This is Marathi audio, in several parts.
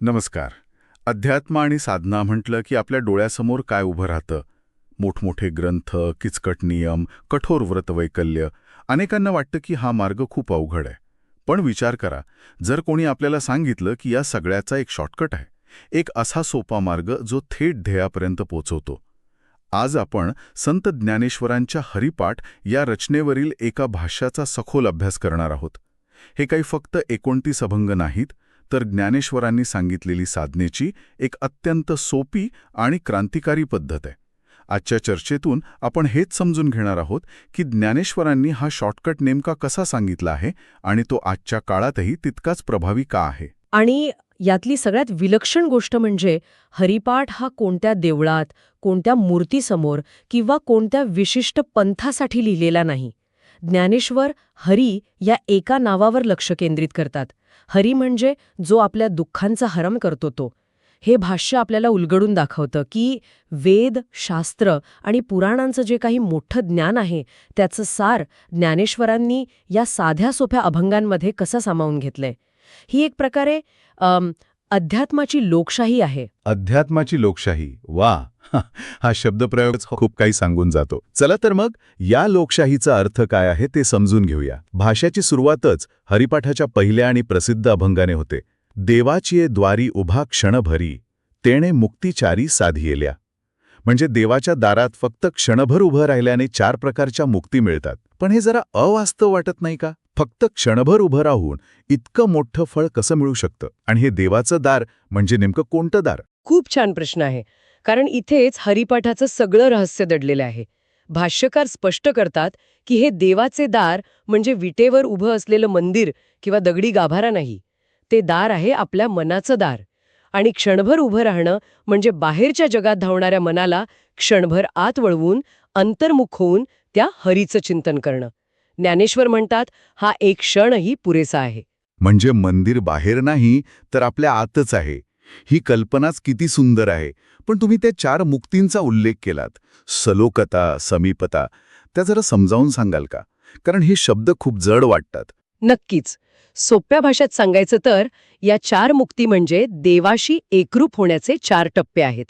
नमस्कार. अध्यात्म आणि साधना म्हटलं की आपल्या डोळ्यासमोर काय उभं राहतं? मोठमोठे ग्रंथ किचकट नियम कठोर व्रतवैकल्य अनेकांना वाटतं की हा मार्ग खूप अवघड आहे. पण विचार करा जर कोणी आपल्याला सांगितलं की या सगळ्याचा एक शॉर्टकट आहे एक असा सोपा मार्ग जो थेट ध्येयापर्यंत पोचवतो. आज आपण संत ज्ञानेश्वरांच्या हरिपाठ या रचनेवरील एका भाष्याचा सखोल अभ्यास करणार आहोत. हे काही फक्त एकोणतीस अभंग नाहीत तर ज्ञानेश्वरांनी सांगितलेली साधनेची एक अत्यंत सोपी आणि क्रांतिकारी पद्धत आहे. आजच्या चर्चेतून आपण हेच समजून घेणार आहोत की ज्ञानेश्वरांनी हा शॉर्टकट नेमका कसा सांगितला आहे आणि तो आजच्या काळातही तितकाच प्रभावी का आहे? आणि यातली सगळ्यात विलक्षण गोष्ट म्हणजे हरिपाठ हा कोणत्या देवळात कोणत्या मूर्तीसमोर किंवा कोणत्या विशिष्ट पंथासाठी लिहिलेला नाही. ज्ञानेश्वर हरी या एका नावावर लक्ष केंद्रित करतात. हरी म्हणजे जो आपल्या दुःखांचा हरण करतो तो. हे भाष्य आपल्याला उलगडून दाखवतं की वेद शास्त्र आणि पुराणांचं जे काही मोठं ज्ञान आहे त्याचं सार ज्ञानेश्वरांनी या साध्या सोप्या अभंगांमध्ये कसं सामावून घेतलंय? ही एक प्रकारे अम, अध्यात्माची लोकशाही आहे. अध्यात्माची लोकशाही. वा. हा शब्दप्रयोग खूप काही सांगून जातो. चला तर मग या लोकशाहीचा अर्थ काय आहे ते समजून घेऊया. भाषेची सुरुवातच हरिपाठाच्या पहिल्या आणि प्रसिद्ध अभंगाने होते. देवाची द्वारी उभा क्षणभरी तेणे मुक्तिचारी साधियेल्या. म्हणजे देवाच्या दारात फक्त क्षणभर उभं राहिल्याने चार प्रकारच्या मुक्ती मिळतात. पण हे जरा अवास्तव वाटत नाही का? फक्त क्षणभर उभं राहून इतकं मोठं फळ कसं मिळू शकतं? आणि हे देवाचं दार म्हणजे नेमकं कोणतं दार? खूप छान प्रश्न आहे. कारण इथेच हरिपाठाचं सगळं रहस्य दडलेलं आहे. भाष्यकार स्पष्ट करतात की हे देवाचे दार म्हणजे विटेवर उभं असलेलं मंदिर किंवा दगडी गाभारा नाही. ते दार आहे आपल्या मनाचं दार. आणि क्षणभर उभं राहणं म्हणजे बाहेरच्या जगात धावणाऱ्या मनाला क्षणभर आत वळवून अंतर्मुख होऊन त्या हरीचं चिंतन करणं. ज्ञानेश्वर म्हणतात हा एक क्षणही पुरेसा आहे. म्हणजे मंदिर बाहेर नाही तर आपल्या आतच आहे. ही कल्पनाच किती सुंदर आहे. पण तुम्ही त्या चार मुक्तींचा उल्लेख केलात. सलोकता समीपता त्या जरा समजावून सांगाल का? कारण हे शब्द खूप जड वाटतात. नक्कीच. सोप्या भाषेत सांगायचं तर या चार मुक्ती म्हणजे देवाशी एकरूप होण्याचे चार टप्पे आहेत.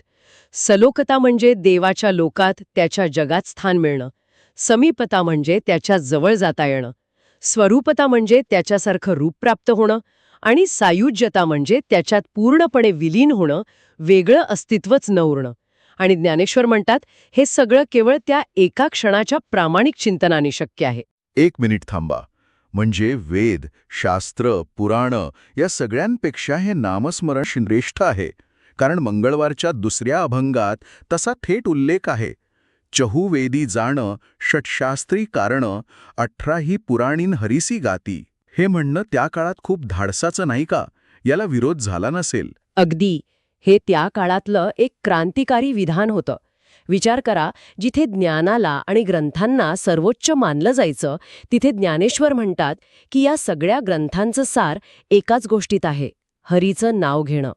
सलोकता म्हणजे देवाच्या लोकात त्याच्या जगात स्थान मिळणं. समीपता म्हणजे त्याच्याजवळ जाता येणं. स्वरूपता म्हणजे त्याच्यासारखं रूप प्राप्त होणं आणि सायुज्यता म्हणजे त्याच्यात पूर्णपणे विलीन होणं वेगळं अस्तित्वच न उरणं. आणि ज्ञानेश्वर म्हणतात हे सगळं केवळ त्या एका क्षणाच्या प्रामाणिक चिंतनाने शक्य आहे. एक मिनिट थांबा. म्हणजे वेद शास्त्र पुराण या सगळ्यांपेक्षा हे नामस्मरण श्रेष्ठ आहे. कारण मंगळवारच्या दुसऱ्या अभंगात तसा थेट उल्लेख आहे. चहुवेदी जाणं षटशास्त्री कारणं अठरा ही पुराणीन हरिसी गाती. हे म्हणणं त्या काळात खूप धाडसाचं नाही का? याला विरोध झाला नसेल. अगदी. हे त्या काळातलं एक क्रांतिकारी विधान होतं. विचार करा जिथे ज्ञानाला आणि ग्रंथांना सर्वोच्च मानलं जायचं तिथे ज्ञानेश्वर म्हणतात की या सगळ्या ग्रंथांचं सार एकाच गोष्टीत आहे हरीचं नाव घेणं.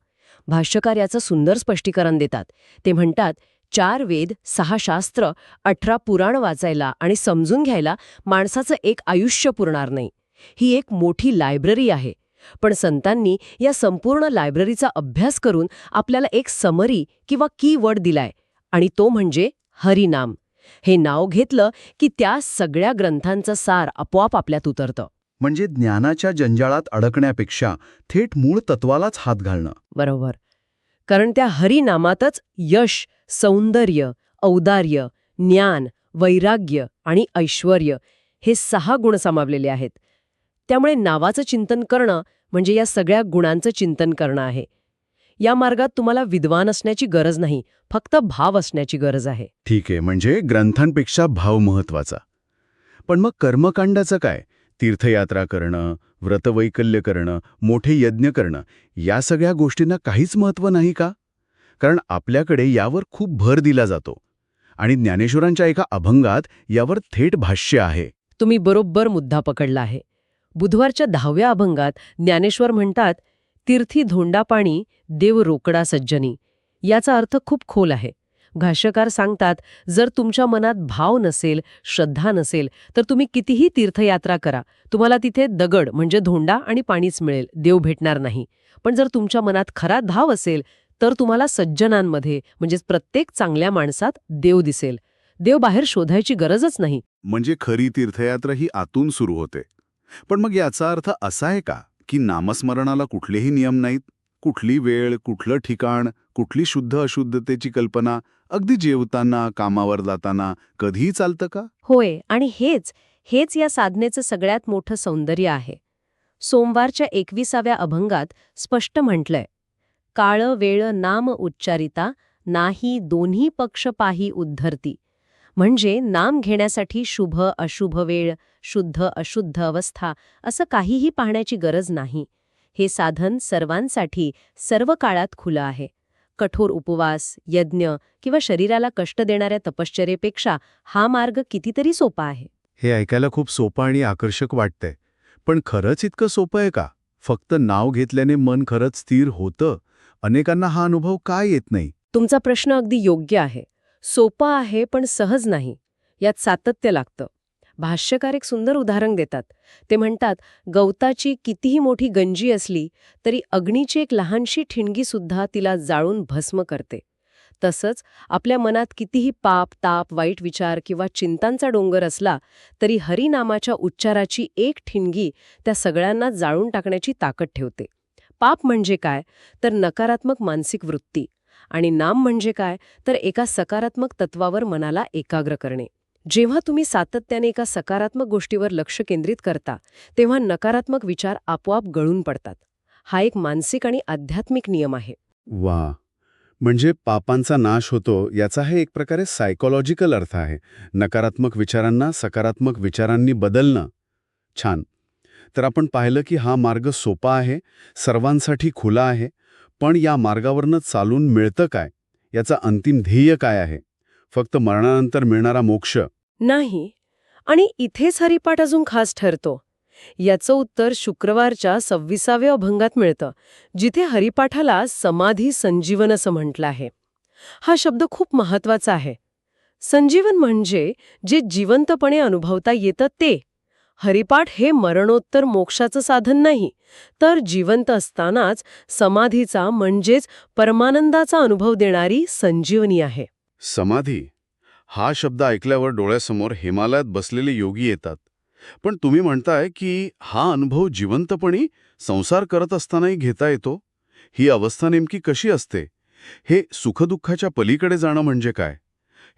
भाष्यकार याचं सुंदर स्पष्टीकरण देतात. ते म्हणतात चार वेद सहा शास्त्र अठरा पुराण वाचायला आणि समजून घ्यायला माणसाचं एक आयुष्य पुरणार नाही. ही एक मोठी लायब्ररी आहे. पण संतांनी या संपूर्ण लायब्ररीचा अभ्यास करून आपल्याला एक समरी किंवा की वर्ड दिलाय आणि तो म्हणजे हरिनाम. हे नाव घेतलं की त्या सगळ्या ग्रंथांचं सार आपोआप आपल्यात उतरतं. म्हणजे ज्ञानाच्या जंजाळात अडकण्यापेक्षा थेट मूळ तत्वालाच हात घालणं. बरोबर. कारण त्या हरिनामातच यश सौंदर्य औदार्य ज्ञान वैराग्य आणि ऐश्वर्य हे सहा गुण सामावलेले आहेत. त्यामुळे नावाचं चिंतन करणं म्हणजे या सगळ्या गुणांचं चिंतन करणं आहे. या मार्गात तुम्हाला विद्वान असण्याची गरज नाही फक्त भाव असण्याची गरज आहे. ठीक आहे म्हणजे ग्रंथांपेक्षा भाव महत्त्वाचा पण मग कर्मकांडाचं काय? तीर्थयात्रा करणं व्रतवैकल्य करणं मोठे यज्ञ करणं या सगळ्या गोष्टींना काहीच महत्त्व नाही का? कारण आपल्याकडे यावर खूप भर दिला जातो. आणि ज्ञानेश्वरांच्या एका अभंगात यावर थेट भाष्य आहे. तुम्ही बरोबर मुद्दा पकडला आहे. बुधवारच्या दहाव्या अभंगात ज्ञानेश्वर म्हणतात तीर्थी धोंडापाणी देव रोकडा सज्जनी. याचा अर्थ खूप खोल आहे. भाष्यकार सांगतात जर तुमच्या मनात भाव नसेल श्रद्धा नसेल तर तुम्ही कितीही तीर्थयात्रा करा. तुम्हाला तिथे दगड म्हणजे धोंडा आणि पाणीच मिळेल. देव भेटणार नाही. पण जर तुमच्या मनात खरा धाव असेल तर तुम्हाला सज्जनांमध्ये म्हणजेच प्रत्येक चांगल्या माणसात देव दिसेल. देव बाहेर शोधायची गरजच नाही. म्हणजे खरी तीर्थयात्रा ही आतून सुरू होते. पण मग याचा अर्थ असा आहे का की नामस्मरणाला कुठलेही नियम नाहीत? कुठली वेळ कुठलं ठिकाण कुठली शुद्ध अशुद्धतेची कल्पना अगदी जेवताना कामावर जाताना कधीही चालतं का? होय आणि हेच हेच या साधनेचं सगळ्यात मोठं सौंदर्य आहे. सोमवारच्या एकविसाव्या अभंगात स्पष्ट म्हटलंय. काळ वेळ नाम उच्चारिता नाही दोन्ही पक्ष पाही उद्धरती. म्हणजे नाम घेण्यासाठी शुभ अशुभ वेळ शुद्ध अशुद्ध अवस्था असं काहीही पाहण्याची गरज नाही. हे साधन सर्वांसाठी सर्व काळात खुलं आहे. कठोर उपवास यज्ञ किंवा शरीराला कष्ट देणाऱ्या तपश्चर्येपेक्षा हा मार्ग कितीतरी सोपा आहे. हे ऐकायला खूप सोपं आणि आकर्षक वाटतंय. पण खरंच इतकं सोपं आहे का? फक्त नाव घेतल्याने मन खरंच स्थिर होतं? अनेकांना हा अनुभव काय येत नाही? तुमचा प्रश्न अगदी योग्य आहे. सोपा आहे पण सहज नाही. यात सातत्य लागतं. भाष्यकार एक सुंदर उदाहरण देतात. ते म्हणतात गवताची कितीही मोठी गंजी असली तरी अग्नीची एक लहानशी ठिणगी सुद्धा तिला जाळून भस्म करते. तसंच आपल्या मनात कितीही पाप ताप वाईट विचार किंवा चिंतांचा डोंगर असला तरी हरिनामाच्या उच्चाराची एक ठिणगी त्या सगळ्यांना जाळून टाकण्याची ताकद ठेवते. पाप म्हणजे काय? तर नकारात्मक मानसिक वृत्ती. आणि नाम म्हणजे काय? तर एका सकारात्मक तत्वावर मनाला एकाग्र करणे. जेव्हा तुम्ही सातत्याने एका सकारात्मक गोष्टीवर लक्ष केंद्रित करता तेव्हा नकारात्मक विचार आपोआप गळून पडतात. हा एक मानसिक आणि आध्यात्मिक नियम आहे. वा! म्हणजे पापांचा नाश होतो याचा हे एक प्रकारे सायकोलॉजिकल अर्थ आहे. नकारात्मक विचारांना सकारात्मक विचारांनी बदलणं. छान. तर आपण पाहिलं की हा मार्ग सोपा आहे सर्वांसाठी खुला आहे पण या मार्गावरनं चालून मिळतं काय? याचा अंतिम ध्येय काय आहे? फक्त मरणानंतर मिळणारा मोक्ष. नाही. आणि इथेच हरिपाठ अजून खास ठरतो. याचं उत्तर शुक्रवारच्या सव्वीसाव्या अभंगात मिळतं जिथे हरिपाठाला समाधी संजीवन असं म्हटलं आहे. हा शब्द खूप महत्त्वाचा आहे. संजीवन म्हणजे जे जिवंतपणे अनुभवता येतं ते. हरिपाठ हे मरणोत्तर मोक्षाचं साधन नाही तर जिवंत असतानाच समाधीचा म्हणजेच परमानंदाचा अनुभव देणारी संजीवनी आहे. समाधी? हा शब्द ऐकल्यावर डोळ्यासमोर हिमालयात बसलेले योगी येतात. पण तुम्ही म्हणताय की हा अनुभव जिवंतपणी संसार करत असतानाही घेता येतो? ही अवस्था नेमकी कशी असते? हे सुखदुःखाच्या पलीकडे जाणं म्हणजे काय?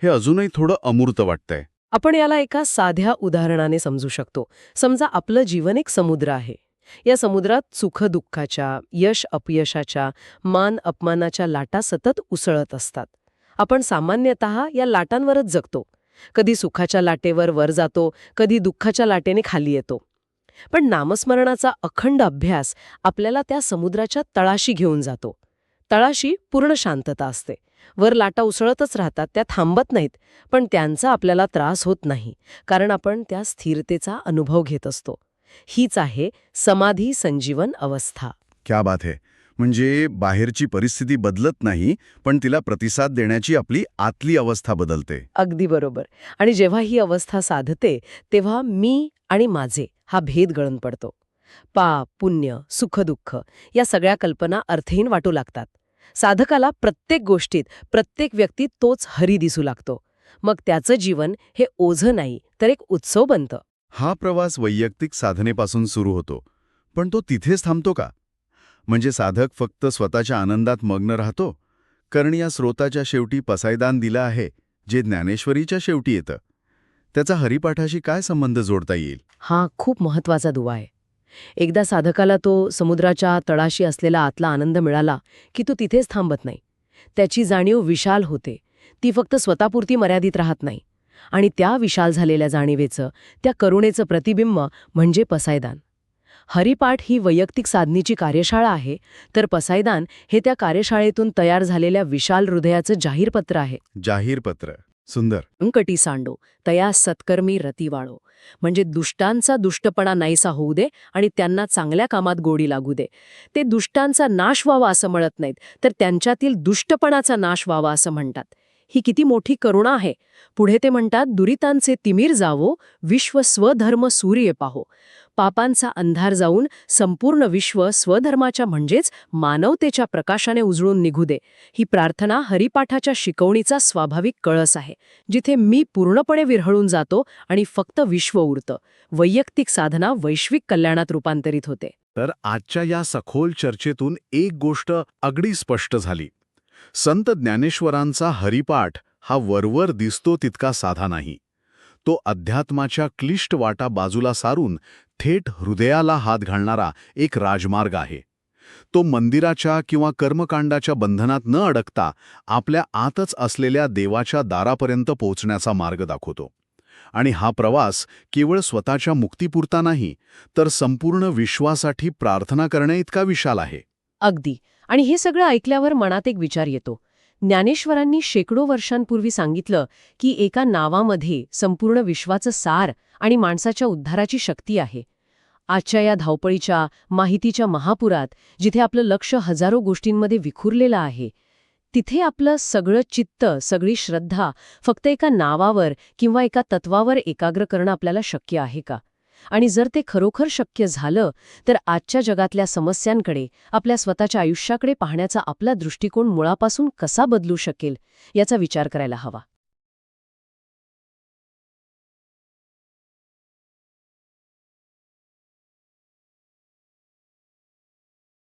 हे अजूनही थोडं अमूर्त वाटतंय. आपण याला एका साध्या उदाहरणाने समजू शकतो. समजा आपलं जीवन एक समुद्र आहे. या समुद्रात सुखदुःखाच्या यश अपयशाच्या मान अपमानाच्या लाटा सतत उसळत असतात. आपण सामान्यतः या लाटांवरच जगतो. कधी सुखाच्या लाटेवर वर जातो कधी दुःखाच्या लाटेने खाली येतो. पण नामस्मरणाचा अखंड अभ्यास आपल्याला त्या समुद्राच्या तळाशी घेऊन जातो. तळाशी पूर्ण शांतता असते. वर लाटा उसळतच राहतात त्या थांबत नाहीत पण त्यांचा आपल्याला त्रास होत नाही कारण आपण त्या स्थिरतेचा अनुभव घेत असतो. हीच आहे समाधी संजीवन अवस्था. क्या बात आहे म्हणजे बाहेरची परिस्थिती बदलत नाही पण तिला प्रतिसाद देण्याची आपली आतली अवस्था बदलते. अगदी बरोबर. आणि जेव्हा ही अवस्था साधते तेव्हा मी आणि माझे हा भेद गळून पडतो. पाप पुण्य सुखदुःख या सगळ्या कल्पना अर्थहीन वाटू लागतात. साधकाला प्रत्येक गोष्टीत प्रत्येक व्यक्तीत तोच हरी दिसू लागतो. मग त्याचं जीवन हे ओझं नाही तर एक उत्सव बनतं. हा प्रवास वैयक्तिक साधनेपासून सुरू होतो. पण तो तिथेच थांबतो का? म्हणजे साधक फक्त स्वतःच्या आनंदात मग्न राहतो? कारण या स्रोताच्या शेवटी पसायदान दिलं आहे जे ज्ञानेश्वरीच्या शेवटी येतं. त्याचा हरिपाठाशी काय संबंध जोडता येईल? हा खूप महत्त्वाचा दुवा आहे. एकदा साधकाला तो समुद्राच्या तळाशी असलेला आतला आनंद मिळाला की तो तिथेच थांबत नाही. त्याची जाणीव विशाल होते. ती फक्त स्वतःपुरती मर्यादित राहत नाही. आणि त्या विशाल झालेल्या जाणीवेचं त्या करुणेचं प्रतिबिंब म्हणजे पसायदान. हरिपाठ ही वैयक्तिक साधनीची कार्यशाळा आहे तर पसायदान हे त्या कार्यशाळेतून तयार झालेल्या विशाल हृदयाचं जाहीरपत्र आहे. जाहीरपत्र. सुंदर. अंकटी सांडो तया सत्कर्मी रतीवाळो. म्हणजे दुष्टांचा दुष्टपणा नाहीसा होऊ दे आणि त्यांना चांगल्या कामात गोडी लागू दे. ते दुष्टांचा नाश व्हावा असं म्हणत नाहीत तर त्यांच्यातील दुष्टपणाचा नाश व्हावा असं म्हणतात. ही किती मोठी करुणा आहे. पुढे ते म्हणतात दुरितांचे तिमीर जावो विश्व स्वधर्म सूर्य पाहो. पापांचा अंधार जाऊन संपूर्ण विश्व स्वधर्माच्या म्हणजेच मानवतेच्या प्रकाशाने उजळून निघू दे. ही प्रार्थना हरिपाठाच्या शिकवणीचा स्वाभाविक कळस आहे जिथे मी पूर्णपणे विरहळून जातो आणि फक्त विश्व उरतं. वैयक्तिक साधना वैश्विक कल्याणात रूपांतरित होते. तर आजच्या या सखोल चर्चेतून एक गोष्ट अगदी स्पष्ट झाली. संत ज्ञानेश्वरांचा हरिपाठ हा वरवर दिसतो तितका साधा नाही. तो अध्यात्माच्या क्लिष्ट वाटा बाजूला सारून थेट हृदयाला हात घालणारा एक राजमार्ग आहे. तो मंदिराच्या किंवा कर्मकांडाच्या बंधनात न अडकता आपल्या आतच असलेल्या देवाच्या दारापर्यंत पोहोचण्याचा मार्ग दाखवतो. आणि हा प्रवास केवळ स्वतःच्या मुक्तीपुरता नाही तर संपूर्ण विश्वासाठी प्रार्थना करण्याइतका इतका विशाल आहे. अगदी. आणि हे सगळं ऐकल्यावर मनात एक विचार येतो. ज्ञानेश्वरांनी शेकडो वर्षांपूर्वी सांगितलं की एका नावामध्ये संपूर्ण विश्वाचं सार आणि माणसाच्या उद्धाराची शक्ती आहे. आजच्या या धावपळीच्या माहितीच्या महापुरात जिथे आपलं लक्ष हजारो गोष्टींमध्ये विखुरलेलं आहे तिथे आपलं सगळं चित्त सगळी श्रद्धा फक्त एका नावावर किंवा एका तत्वावर एकाग्र करणं आपल्याला शक्य आहे का? आणि जर ते खरोखर शक्य झालं तर आजच्या जगातल्या समस्यांकडे आपल्या स्वतःच्या आयुष्याकडे पाहण्याचा आपला दृष्टिकोन मुळापासून कसा बदलू शकेल याचा विचार करायला हवा.